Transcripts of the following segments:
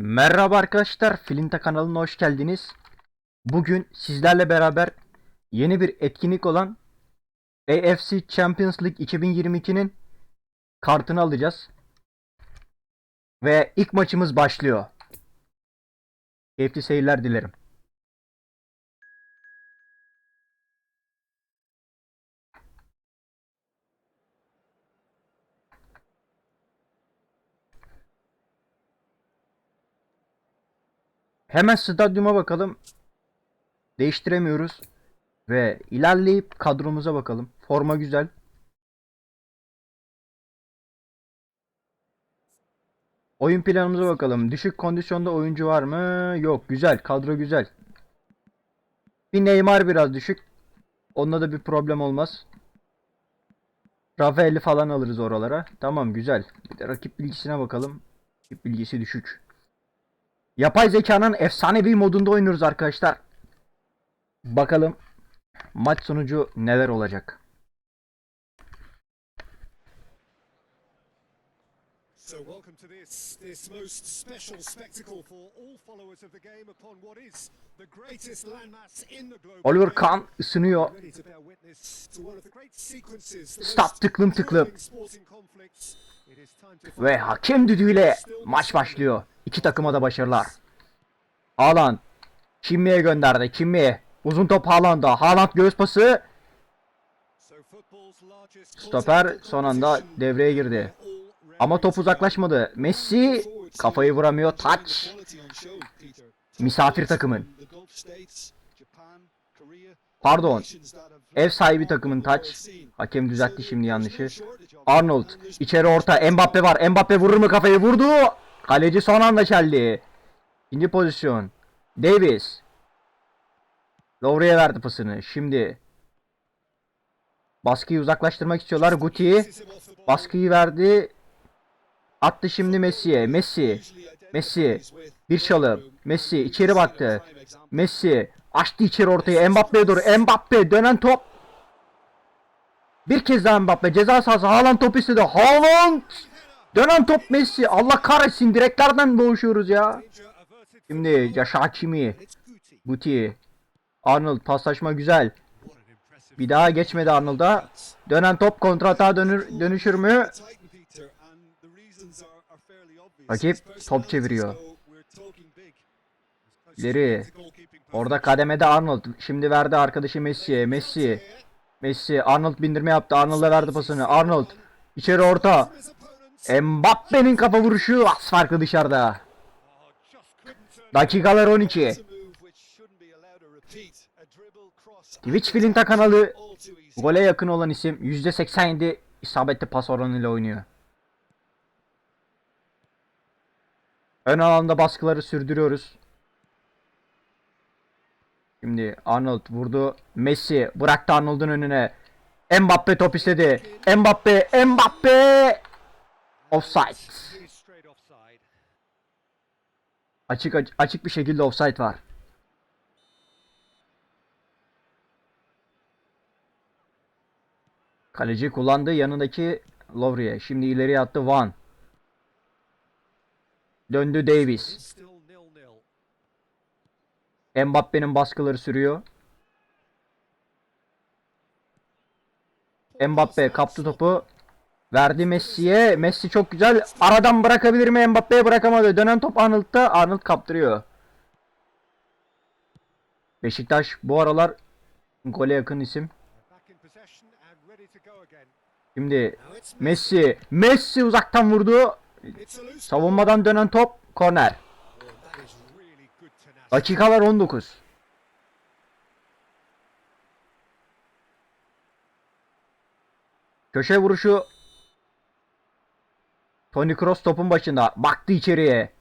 Merhaba arkadaşlar, Filinta kanalına hoş geldiniz. Bugün sizlerle beraber yeni bir etkinlik olan AFC Champions League 2022'nin kartını alacağız. Ve ilk maçımız başlıyor. Keyifli seyirler dilerim. Hemen stadyuma bakalım. Değiştiremiyoruz. Ve ilerleyip kadromuza bakalım. Forma güzel. Oyun planımıza bakalım. Düşük kondisyonda oyuncu var mı? Yok. Güzel. Kadro güzel. Bir Neymar biraz düşük. Onunla da bir problem olmaz. Rafael'i falan alırız oralara. Tamam güzel. Bir de rakip bilgisine bakalım. Rakip bilgisi düşük. Yapay zekanın efsanevi modunda oynuyoruz arkadaşlar. Bakalım maç sonucu neler olacak. So to this, most special spectacle for all followers of the game upon what is the greatest landmass in the globe. Oliver Kahn ısınıyor. Ready to bear witness to one of the great sequences, the Stop tıklım tıklım. Ve hakem düdüğüyle maç başlıyor. İki takıma da başarılar. Haaland. Kimmi'ye gönderdi. Kimmi. Uzun top Haaland'a. Haaland göğüs pası. Stoper son anda devreye girdi. Ama top uzaklaşmadı. Messi kafayı vuramıyor. Taç. Misafir takımın. Pardon. Ev sahibi takımın taç. Hakem düzeltti şimdi yanlışı. Arnold. içeri orta. Mbappe var. Mbappe vurur mu kafayı? Vurdu. Kaleci son anda çeldi. İkinci pozisyon. Davis. Lovre'ye verdi pasını. Şimdi. Baskıyı uzaklaştırmak istiyorlar. Guti. Baskıyı verdi. Attı şimdi Messi'ye. Messi. Messi. Bir çalım. Messi içeri baktı. Messi açtı içeri ortayı. Mbappe'ye doğru. Mbappe dönen top. Bir kez daha Mbappe ceza sahası. Haaland top istedi. Haaland. Dönen top Messi. Allah kahretsin direklerden boğuşuyoruz ya. Şimdi Yaşar Hakimi. Guti. Arnold paslaşma güzel. Bir daha geçmedi Arnold'a. Dönen top kontrata dönür, dönüşür mü? Rakip top çeviriyor. İleri. Orada kademede Arnold. Şimdi verdi arkadaşı Messi'ye. Messi. Messi. Arnold bindirme yaptı. Arnold'a verdi pasını. Arnold. içeri orta. Mbappe'nin kafa vuruşu. Az farklı dışarıda. Dakikalar 12. Twitch Filinta kanalı gole yakın olan isim %87 isabetli pas oranıyla oynuyor. Ön alanda baskıları sürdürüyoruz. Şimdi Arnold vurdu. Messi bıraktı Arnold'un önüne. Mbappe top istedi. Mbappe, Mbappe. Offside. Açık açık bir şekilde offside var. Kaleci kullandı yanındaki Lovri'ye. Şimdi ileriye attı Van. Döndü Davis. Mbappe'nin baskıları sürüyor. Mbappe kaptı topu. Verdi Messi'ye. Messi çok güzel. Aradan bırakabilir mi? Mbappe'ye bırakamadı. Dönen top Arnold'da. Arnold kaptırıyor. Beşiktaş bu aralar gole yakın isim. Şimdi Messi. Messi uzaktan vurdu. Savunmadan dönen top. Korner. Dakikalar 19. Köşe vuruşu. Toni Kroos topun başında. Baktı içeriye.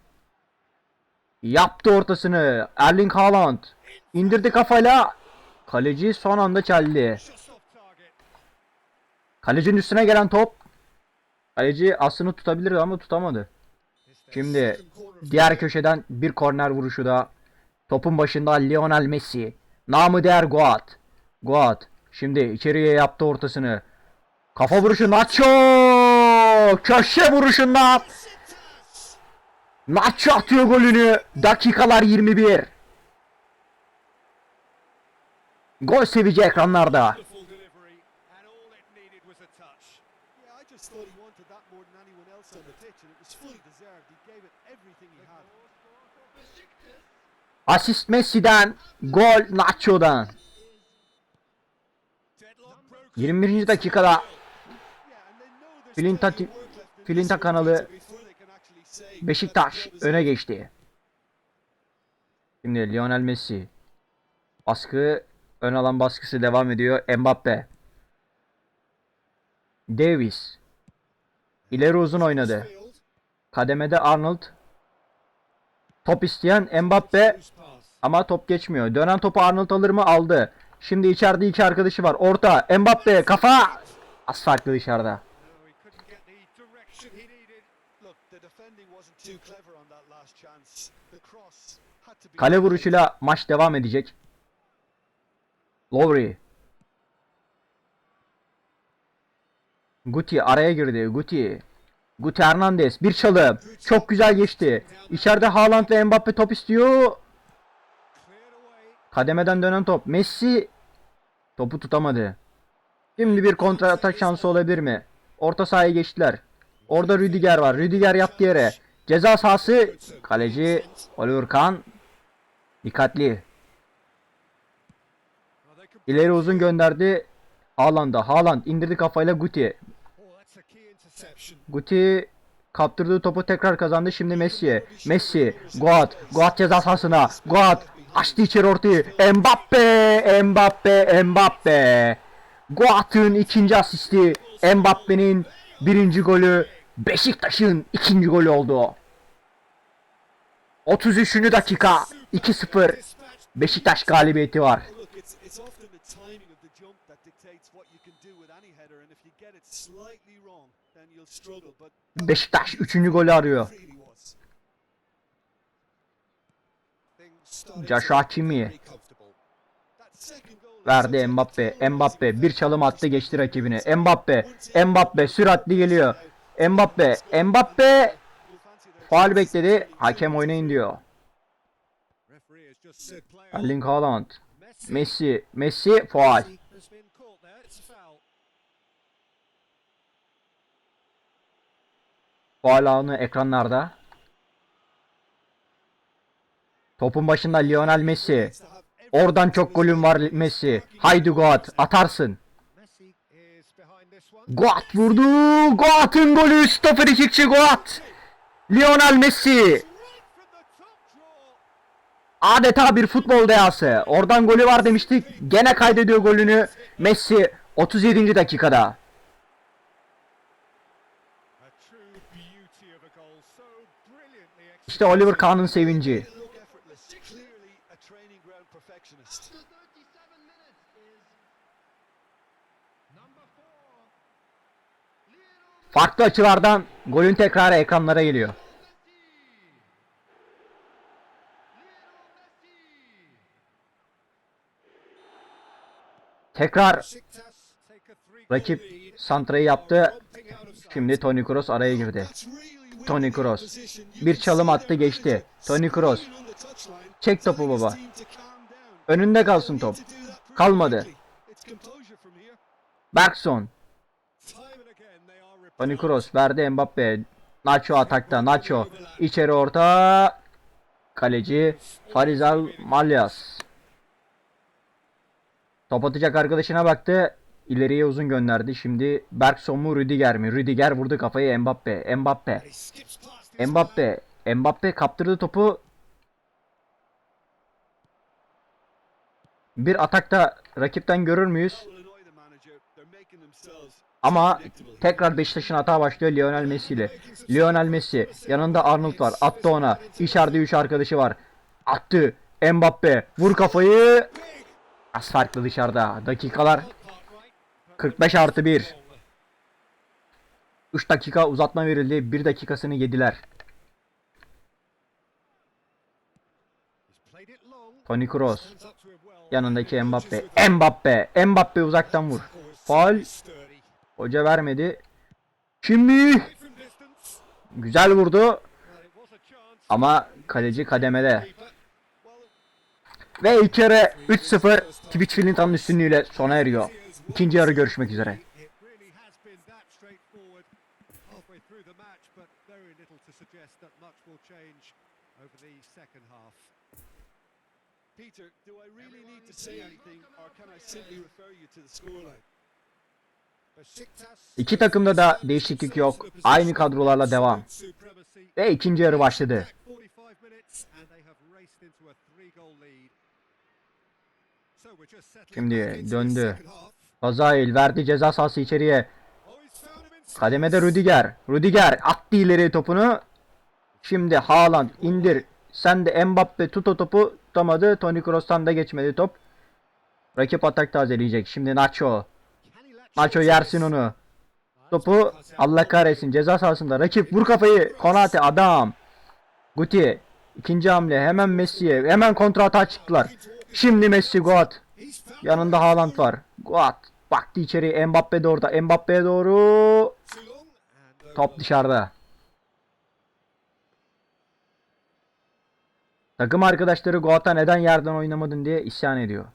Yaptı ortasını. Erling Haaland. indirdi kafayla. Kaleci son anda çeldi. Kalecinin üstüne gelen top. Kaleci aslında tutabilir ama tutamadı. Şimdi diğer köşeden bir korner vuruşu da. Topun başında Lionel Messi. Namı değer Goat. Goat. Şimdi içeriye yaptı ortasını. Kafa vuruşu Nacho. Köşe vuruşundan. Nacho atıyor golünü. Dakikalar 21. Gol sevici ekranlarda. Asist Messi'den, gol Nacho'dan. Deadlock broken. 21. dakikada Filinta, Filinta kanalı Beşiktaş öne geçti. Şimdi Lionel Messi. Baskı, ön alan baskısı devam ediyor. Mbappe. Davis. İleri uzun oynadı. Kademede Arnold. Top isteyen Mbappe ama top geçmiyor. Dönen topu Arnold alır mı? Aldı. Şimdi içeride iki arkadaşı var. Orta Mbappe kafa. Az farklı dışarıda. Kale vuruşuyla maç devam edecek. Lowry. Guti araya girdi. Guti. Guti Hernandez bir çalım. Çok güzel geçti. İçeride Haaland ve Mbappe top istiyor. Kademeden dönen top. Messi topu tutamadı. Şimdi bir kontra atak şansı olabilir mi? Orta sahaya geçtiler. Orada Rüdiger var. Rüdiger yaptı yere. Ceza sahası. Kaleci Oliver Kahn. Dikkatli. İleri uzun gönderdi. Haaland'a. Haaland indirdi kafayla Guti. Guti kaptırdığı topu tekrar kazandı. Şimdi Messi'ye. Messi. Goat. Goat ceza sahasına. Goat. Açtı içeri ortayı. Mbappe. Mbappe. Mbappe. Goat'ın ikinci asisti. Mbappe'nin birinci golü. Beşiktaş'ın ikinci golü oldu. 33. dakika. 2-0. Dispatch. Beşiktaş galibiyeti var. Beşiktaş 3. golü arıyor. Joshua Kimi. Verdi Mbappe. Mbappe bir çalım attı geçti rakibini. Mbappe. Mbappe süratli geliyor. Mbappe. Mbappe faul bekledi. Hakem oynayın diyor. Erling Haaland. Messi Messi. Messi Faul anı ekranlarda. Topun başında Lionel Messi. Oradan çok golün var Messi. Haydi Goat atarsın. Goat vurdu. Goat'ın golü. Stoper ikikçi Goat. Lionel Messi. Adeta bir futbol dehası. Oradan golü var demiştik. Gene kaydediyor golünü. Messi 37. dakikada. İşte Oliver Kahn'ın sevinci. Farklı açılardan golün tekrarı ekranlara geliyor. Tekrar rakip santrayı yaptı. Şimdi Toni Kroos araya girdi. Played Kroos. Bir çalım attı geçti. Toni Kroos. Çek topu baba. Önünde kalsın top. Kalmadı. are Toni. Kroos verdi Mbappe. Nacho atakta. Nacho. içeri orta. Kaleci Farizal Malyas. Top atacak arkadaşına baktı. İleriye uzun gönderdi. Şimdi Bergson mu Rüdiger mi? Rüdiger vurdu kafayı Mbappe. Mbappe. Mbappe. Mbappe kaptırdı topu. Bir atakta rakipten görür müyüz? Ama tekrar Beşiktaş'ın hata başlıyor Lionel Messi ile. Lionel Messi yanında Arnold var. Attı ona. İçeride 3 arkadaşı var. Attı. Mbappe vur kafayı. Az farklı dışarıda. Dakikalar 45 artı 1. 3 dakika uzatma verildi. 1 dakikasını yediler. Toni Kroos. Yanındaki Mbappe. Mbappe. Mbappe uzaktan vur. Faul. Hoca vermedi. Şimdi güzel vurdu. Ama kaleci kademede. Ve yarı 3-0 Twitch Filinta'nın üstünlüğüyle sona eriyor. İkinci yarı görüşmek üzere. Peter, do I really need to say anything, or can I simply refer you to the scoreline? İki takımda da değişiklik yok. Aynı kadrolarla devam. Ve ikinci yarı başladı. 45 minutes and they have raced into a three-goal lead. So we're just settling Şimdi döndü. Fazail verdi ceza sahası içeriye. Kademede Rüdiger. Rüdiger attı ileri topunu. Şimdi Haaland indir. Sen de Mbappe tut o topu. Tutamadı. Toni Kroos'tan da geçmedi top. Rakip atak tazeleyecek. Şimdi Nacho. Nacho yersin onu. Topu Allah kahretsin ceza sahasında. Rakip vur kafayı. Konate adam. Guti. İkinci hamle. Hemen Messi'ye. Hemen kontra atağa çıktılar. Şimdi Messi Goat. Yanında Haaland var. Goat. Baktı içeri. Mbappe de orada. Mbappe'ye doğru. Top dışarıda. Takım arkadaşları Goat'a neden yerden oynamadın diye isyan ediyor.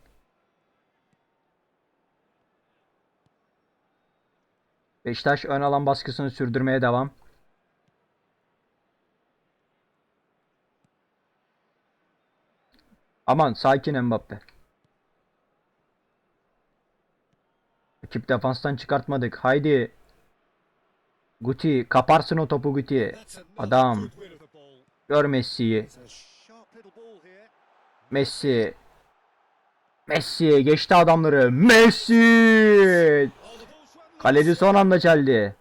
Beşiktaş ön alan baskısını sürdürmeye devam. Aman sakin Mbappe. Rakip defanstan çıkartmadık. Haydi. Guti kaparsın o topu Guti. Adam. Gör Messi'yi. Messi. Messi geçti adamları. Messi. Kaleci son anda çeldi.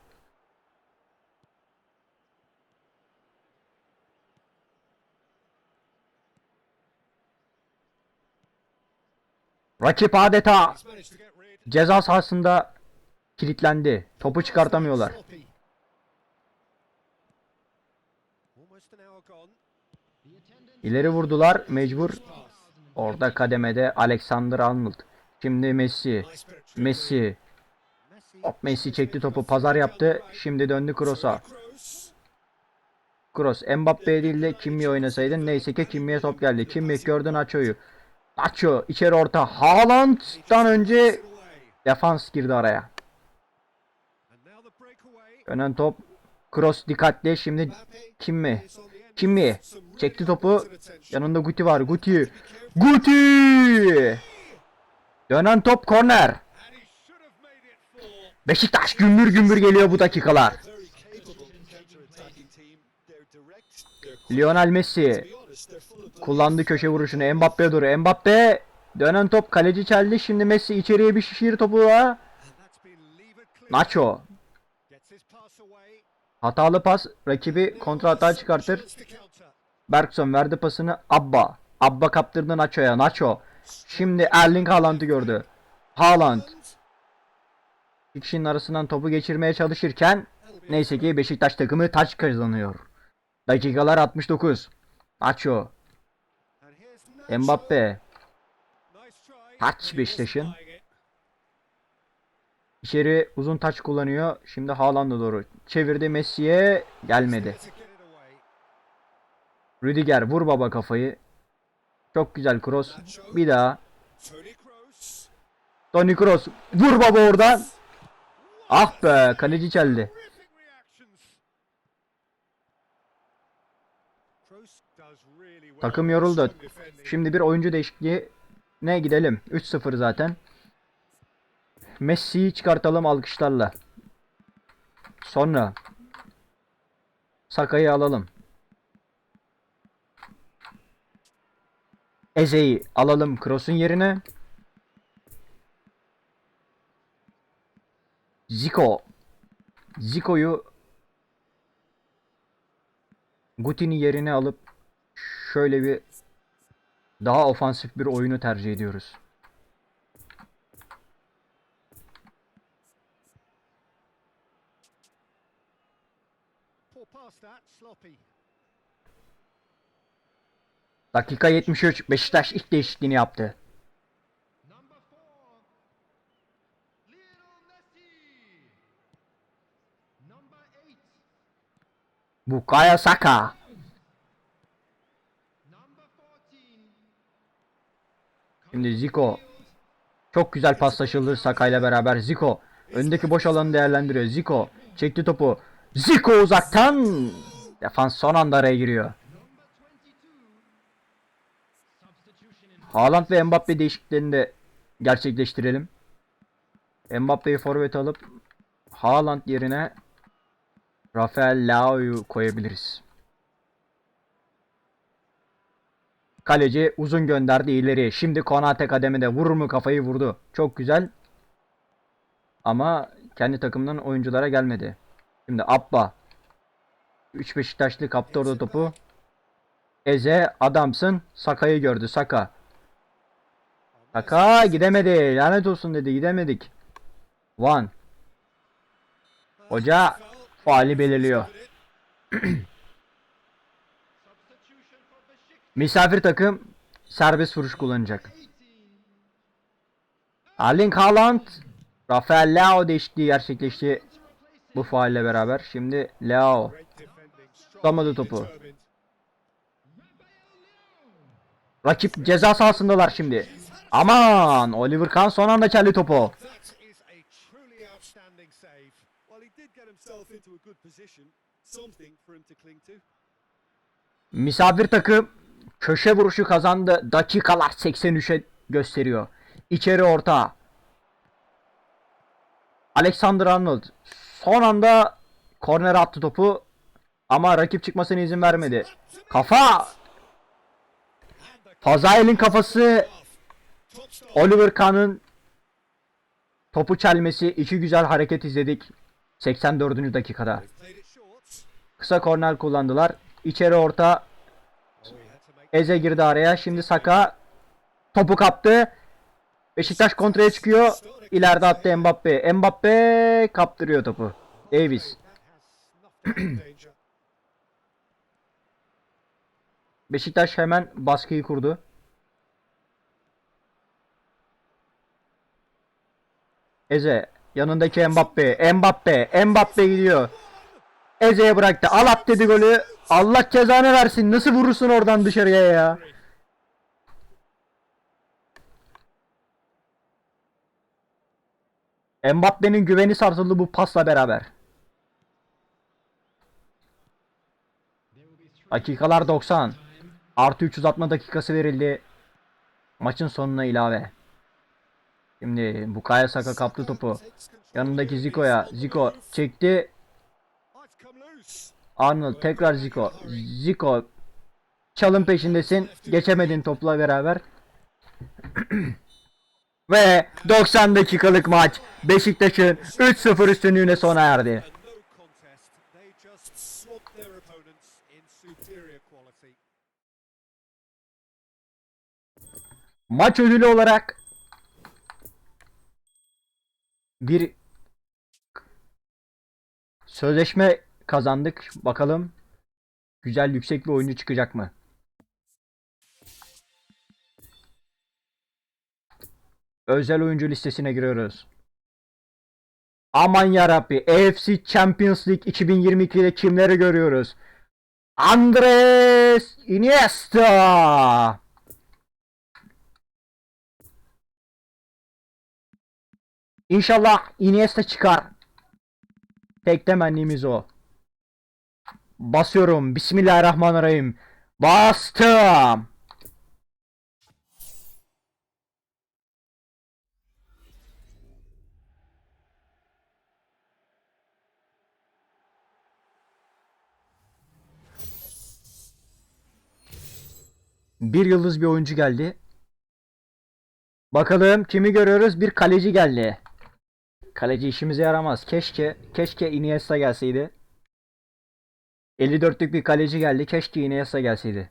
Rakip adeta Ceza sahasında kilitlendi. Topu çıkartamıyorlar. İleri vurdular mecbur. Orada kademede Alexander Arnold. Şimdi Messi. Messi. Hop Messi çekti topu pazar yaptı. Şimdi döndü Kroos'a. Kroos. Mbappe'ye değil de Kimmi'ye oynasaydın. Neyse ki Kimmi'ye top geldi. Kimmi gördü Nacho'yu. Nacho içeri orta. Haaland'dan önce. Defans girdi araya. Önen top. Kroos dikkatli. Şimdi end. Kimmi. Some really Çekti topu. Yanında Guti var. Guti. Guti. Dönen top korner. Beşiktaş gümbür gümbür geliyor bu dakikalar. Lionel Messi. Kullandı köşe vuruşunu. Mbappe'ye doğru. Mbappe. Dönen top kaleci çeldi. Şimdi Messi içeriye bir şişir topu daha. Nacho. Hatalı pas rakibi kontra hata çıkartır. Bergson verdi pasını Abba. Abba kaptırdı Nacho'ya. Nacho. Şimdi Erling Haaland'ı gördü. Haaland. İki kişinin arasından topu geçirmeye çalışırken neyse ki Beşiktaş takımı taç kazanıyor. Dakikalar 69. Nacho. And here's Nacho. Mbappe. Taç Beşiktaş'ın. İçeri uzun taç kullanıyor. Şimdi Haaland'a doğru. Çevirdi Messi'ye. Gelmedi. Rüdiger vur baba kafayı. Çok güzel cross. Bir daha. Toni Kroos. Vur baba oradan. Ah be kaleci çeldi. Takım yoruldu. Şimdi bir oyuncu değişikliği ne gidelim. 3-0 zaten. Messi'yi çıkartalım alkışlarla. Sonra Saka'yı alalım. Eze'yi alalım Kroos'un yerine. Zico. Zico'yu Guti'nin yerine alıp şöyle bir daha ofansif bir oyunu tercih ediyoruz. Dakika 73. Beşiktaş ilk değişikliğini yaptı. Bukayo Saka. Şimdi Zico. Çok güzel paslaşıldı Saka ile beraber. Zico. Öndeki boş alanı değerlendiriyor. Zico. Çekti topu. Zico uzaktan. Defans son anda araya giriyor. Haaland ve Mbappe değişikliklerini de gerçekleştirelim. Mbappe'yi forvet alıp Haaland yerine Rafael Leao'yu koyabiliriz. Kaleci uzun gönderdi ileri. Şimdi Konate kademede vurur mu kafayı vurdu. Çok güzel. Ama kendi takımından oyunculara gelmedi. Şimdi Abba. 3 Beşiktaşlı kaptı orada topu. Eze adamsın. Saka'yı gördü. Saka. Saka gidemedi. Lanet olsun dedi. Gidemedik. One. Hoca faali belirliyor. Misafir takım serbest vuruş kullanacak. Erling Haaland Rafael Leao değişikliği gerçekleşti bu faalle beraber. Şimdi Leao tutamadı topu. Rakip ceza sahasındalar şimdi. Aman Oliver Kahn son anda kelli topu. Misafir takım köşe vuruşu kazandı. Dakikalar 83'e gösteriyor. İçeri orta. Alexander Arnold son anda kornere attı topu ama rakip çıkmasına izin vermedi. Kafa Fazail'in kafası. Oliver Kahn'ın topu çelmesi iki güzel hareket izledik 84. dakikada. Kısa korner kullandılar. İçeri orta Eze girdi araya. Şimdi Saka topu kaptı. Beşiktaş kontraya çıkıyor. İleride attı Mbappe. Mbappe kaptırıyor topu. Davis. Beşiktaş hemen baskıyı kurdu. Eze yanındaki Mbappe. Mbappe. Mbappe gidiyor. Eze'ye bıraktı. Al at dedi golü. Allah cezanı versin. Nasıl vurursun oradan dışarıya ya? Mbappe'nin güveni sarsıldı bu pasla beraber. Dakikalar 90. Artı 360 dakikası verildi. Maçın sonuna ilave. Şimdi Bukayo Saka kaptı topu. Yanındaki Zico'ya. Zico çekti. Arnold tekrar Zico. Zico çalım peşindesin. Geçemedin topla beraber. Ve 90 dakikalık maç Beşiktaş'ın 3-0 üstünlüğüne sona erdi. Maç ödülü olarak bir sözleşme kazandık. Bakalım güzel yüksek bir oyuncu çıkacak mı? Özel oyuncu listesine giriyoruz. Aman yarabbi AFC Champions League 2022'de kimleri görüyoruz? Andres Iniesta İnşallah Iniesta çıkar. Tek temennimiz o. Basıyorum. Bismillahirrahmanirrahim. Bastım. Bir yıldız bir oyuncu geldi. Bakalım kimi görüyoruz? Bir kaleci geldi. Kaleci işimize yaramaz. Keşke keşke Iniesta gelseydi. 54'lük bir kaleci geldi. Keşke Iniesta gelseydi.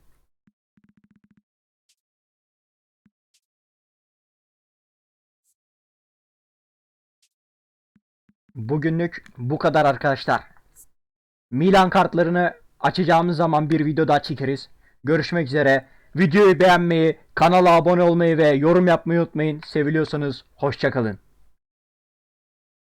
Bugünlük bu kadar arkadaşlar. Milan kartlarını açacağımız zaman bir video daha çekeriz. Görüşmek üzere. Videoyu beğenmeyi, kanala abone olmayı ve yorum yapmayı unutmayın. Seviliyorsanız hoşçakalın.